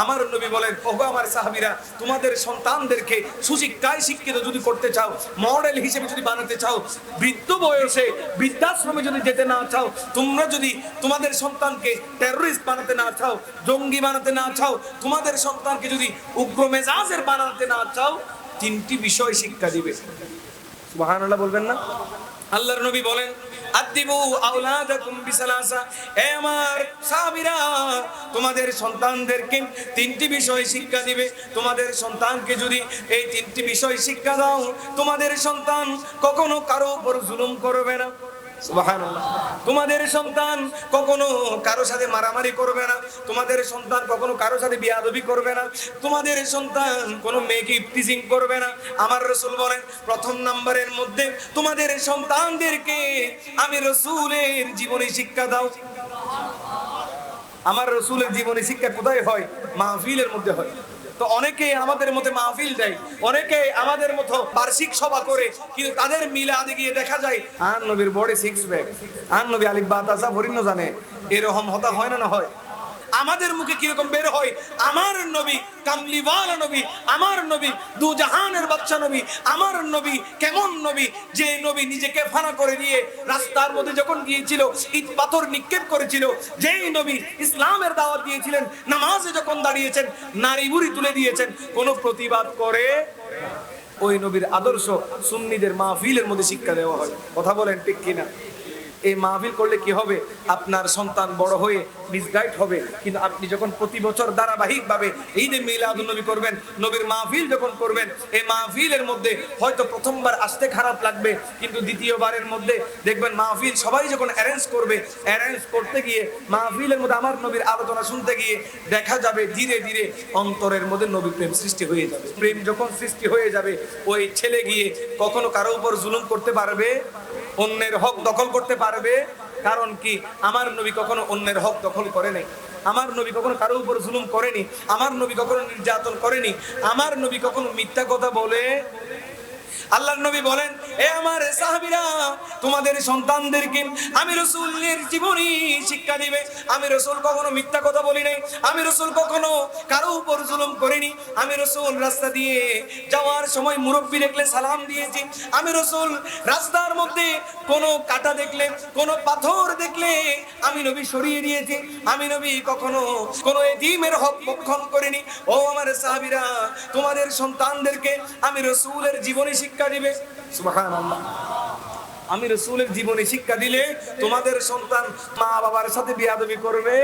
আমার নবী বলেন, ওগো আমার সাহাবীরা, তোমাদের সন্তানদেরকে সুশিক্ষায় শিক্ষিত যদি করতে চাও, মডেল হিসেবে যদি বানাতে চাও, বৃদ্ধ বয়সে বৃদ্ধাশ্রমে যদি যেতে না চাও, তোমরা যদি তোমাদের সন্তানকে টেররিস্ট বানাতে না চাও, জঙ্গি বানাতে না চাও, তোমাদের সন্তানকে যদি উগ্র মেজাজের বানাতে না চাও, তিনটি বিষয় শিক্ষা দিবে। সুবহানাল্লাহ বলবেন না? আল্লাহর নবী বলেন এ তোমাদের সন্তানদেরকে তিনটি বিষয় শিক্ষা দিবে। তোমাদের সন্তানকে যদি এই তিনটি বিষয় শিক্ষা দাও, তোমাদের সন্তান কখনো কারও উপর জুলুম করবে না। তোমাদের সন্তান কখনো কারও সাথে মারামারি করবে না, তোমাদের সন্তান কখনো কারও সাথে বিয়াদবি করবে না, তোমাদের সন্তান কোনো মেয়েকে ইফতিজিং করবে না। আমার রসুল বলেন, প্রথম নাম্বারের মধ্যে তোমাদের সন্তানদেরকে আমি রসুলের জীবনী শিক্ষা দাও। আমার রসুলের জীবনী শিক্ষা কোথায় হয়? মাহফিলের মধ্যে হয়। তো অনেকে আমাদের মতো মাহফিল দেয়, অনেকে আমাদের মতো বার্ষিক সভা করে, কিন্তু তাদের মিলাদে গিয়ে দেখা যায়, আন নবীর বডি সিক্স ব্যাগ আন নবী আলিফ বাতাসা ভরিন্ন জানে, এরকম হতা হয় না না হয়? আমাদের মুখে কীরকম বের হয়? আমার নবী কামলিওয়ালা নবী, আমার নবী দু জাহানের বাচ্চা নবী, আমার নবী কেমন নবী? যে নবী নিজেকে ফানা করে দিয়ে রাস্তার মধ্যে যখন গিয়েছিল, ইট পাথর নিক্ষেপ করেছিল, যেই নবী ইসলামের দাওয়াত দিয়েছিলেন, নামাজে যখন দাঁড়িয়েছেন, নারী বুড়ি তুলে দিয়েছেন, কোনো প্রতিবাদ করে? ওই নবীর আদর্শ সুন্নিদের মাহফিলের মধ্যে শিক্ষা দেওয়া হয়। কথা বলেন ঠিক কিনা? এই মাহফিল করলে কি হবে? আপনার সন্তান বড় হয়ে মিসগাইড হবে। কিন্তু আপনি যখন প্রতি বছর ধারাবাহিকভাবে এই যে মিলাদুল নবী করবেন, নবীর মাহফিল যখন করবেন, এই মাহফিলের মধ্যে হয়তো প্রথমবার আসতে খারাপ লাগবে, কিন্তু দ্বিতীয়বারের মধ্যে দেখবেন মাহফিল সবাই যখন অ্যারেঞ্জ করবে অ্যারেঞ্জ করতে গিয়ে মাহফিলের মধ্যে আমার নবীর আলোচনা শুনতে গিয়ে দেখা যাবে ধীরে ধীরে অন্তরের মধ্যে নবী প্রেম সৃষ্টি হয়ে যাবে। প্রেম যখন সৃষ্টি হয়ে যাবে, ওই ছেলে গিয়ে কখনো কারও উপর জুলুম করতে পারবে? অন্যের হক দখল করতে পারবে। কারণ কি? আমার নবী কখনো অন্যের হক দখল করে নাই। আমার নবী কখনো কারও উপর জুলুম করেনি। আমার নবী কখনো নির্যাতন করেনি। আমার নবী কখনো মিথ্যা কথা বলে আল্লাহর নবী বলেন, এ আমার সাহাবীরা, তোমাদের সন্তানদেরকে আমি রসুলের জীবনী শিক্ষা দিবে। আমি রসুল কখনো মিথ্যা কথা বলি নাই। আমি রসুল কখনো কারও উপর জুলুম করিনি। আমি রসুল রাস্তা দিয়ে যাওয়ার সময় মুরব্বী দেখলে সালাম দিয়েছি। আমি রসুল রাস্তার মধ্যে কোনো কাটা দেখলে, কোনো পাথর দেখলে আমি নবী সরিয়ে দিয়েছি আমি নবী কখনো কোনো এতিমের হক ভক্ষণ করিনি। ও আমার সাহাবিরা, তোমাদের সন্তানদেরকে আমি রসুলের জীবনী শিক্ষা দিবে? আমি রসুলের জীবনে শিক্ষা দিলে তোমাদের সন্তান মা বাবার সাথে বিয়াদবি করবে।